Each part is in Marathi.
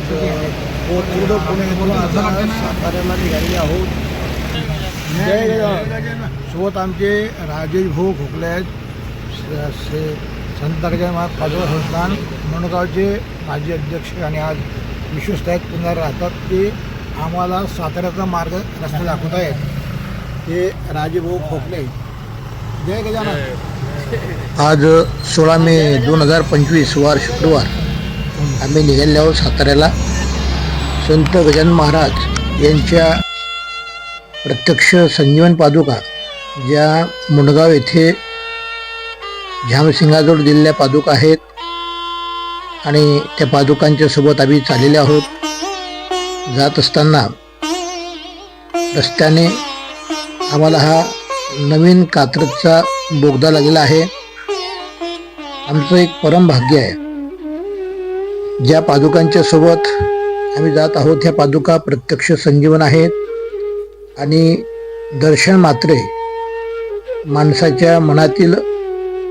आज पूर्ण पुणे आपण साताऱ्याला निघालेले आहोत. जय. सोबत आमचे राजेश भाऊ खोकले आहेत. संत महाराज पाचवा संस्थान म्हणगावचे माजी अध्यक्ष आणि आज विश्वस्त आहेत. पुन्हा राहतात ते आम्हाला साताऱ्याचा मार्ग रस्ता दाखवत आहेत ते राजेभाऊ खोकले जय गजानन. आज सोळा मे दोन हजार पंचवीस वार शुक्रवार. आम्ही निघाले आहोत साताऱ्याला. संत गजानन महाराज यांच्या प्रत्यक्ष संजीवन पादुका ज्या मुंडगाव येथे झामसिंगाजवळ दिलेल्या पादुका आहेत आणि त्या पादुकांच्या सोबत आम्ही चाललेले आहोत. जात असताना रस्त्याने आम्हाला हा नवीन कात्रजचा बोगदा लागलेला आहे. आमचं एक परम भाग्य आहे. ज्या पादुकांच्या सोबत आम्ही जात आहोत ह्या पादुका प्रत्यक्ष संजीवन आहेत. आणि दर्शन मात्रे माणसाच्या मनातील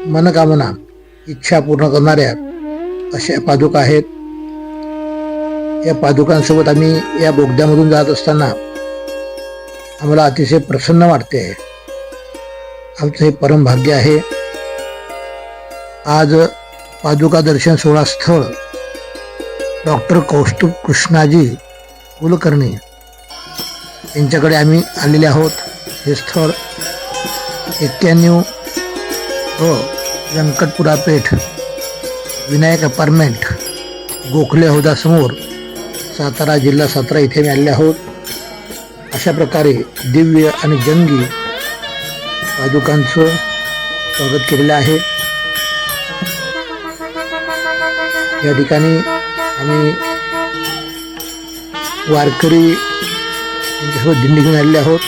मनकामना इच्छा पूर्ण करणाऱ्या अशा पादुका आहेत. या पादुकांसोबत आम्ही या बोगद्यामधून जात असताना आम्हाला अतिशय प्रसन्न वाटते. आहे आमचं हे परमभाग्य आहे. आज पादुका दर्शन सोहळा स्थळ डॉक्टर कौस्तुभ कृष्णाजी कुलकर्णी यांच्याकडे आम्ही आलेले आहोत. हे स्थळ एक्क्याण्णव व व्यंकटपुरा पेठ विनायक अपार्टमेंट गोखले हौदासमोर सातारा जिल्हा सातारा इथे आम्ही आलेले आहोत. अशा प्रकारे दिव्य आणि जंगी पादुकांचं स्वागत केलेलं आहे. या ठिकाणी आम्ही वारकरी यांच्यासोबत दिंडी घेऊन आलेले आहोत.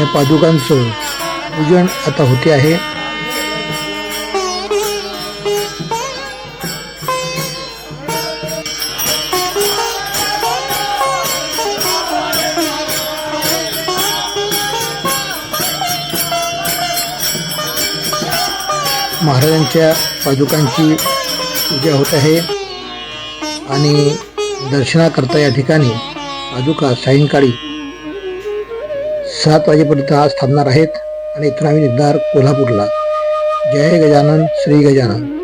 या पादुकांचं पूजन आता होते आहे. महाराजांच्या पादुकांची पूजा होत आहे. आणि दर्शनाकरता या ठिकाणी पादुका सायंकाळी सात वाजेपर्यंत आज थांबणार आहेत. आणि इथून आम्ही निघणार कोल्हापूरला. जय गजानन श्री गजानन.